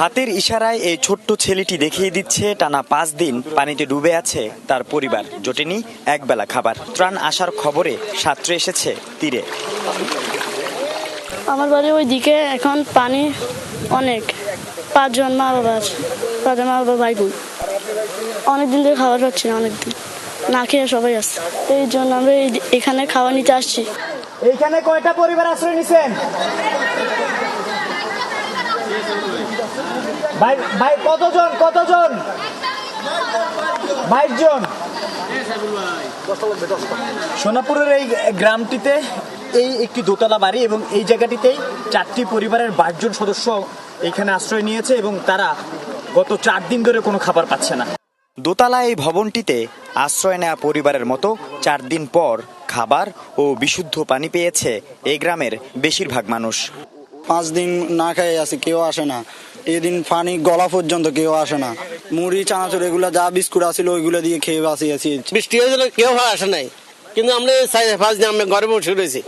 হাতের ইশারায় এই ছোট্ট ছেলেটি দেখিয়ে দিচ্ছে, টানা পাঁচ দিন পানিতে ডুবে আছে তার পরিবার। জোটেনি একবেলা খাবার। ত্রাণ আসার খবরে সাঁতরে এসেছে তীরে। আমার বাড়ি ওই দিকে এখন পানি অনেক। পাঁচজন মা বাবা আছে। পাঁচজন মা বাবা ভাই বোন। অনেকদিন ধরে খাবার পাচ্ছি না, অনেকদিন। না খেয়ে সবাই আসছে এই জন্য আমরা এখানে খাওয়া নিতে আসছি। এইখানে কয়টা পরিবার আশ্রয় নিছেন? ভাই ভাই, কতজন কতজন? বাইশ জন। সোনাপুরের এই গ্রামটিতে এই একটি দোতলা বাড়ি এবং এই জায়গাটিতেই চারটি পরিবারের বাইশ জন সদস্য এখানে আশ্রয় নিয়েছে এবং তারা গত চার দিন ধরে কোনো খাবার পাচ্ছে না। দোতলা এই ভবনটিতে আশ্রয় নেওয়া পরিবারের মতো চার দিন পর খাবার ও বিশুদ্ধ পানি পেয়েছে এই গ্রামের বেশিরভাগ মানুষ। পাঁচ দিন না খেয়ে আসি কেউ আসে না। এদিন পানি গলা পর্যন্ত কেউ আসে না। মুড়ি চানাচুর এগুলো যা বিস্কুট আসিল ওইগুলো দিয়ে খেয়ে বাসি আছি বৃষ্টি হয়েছিল কেউ আসে নাই। কিন্তু আমরা পাঁচ দিন আমরা ঘরে বসে রয়েছি।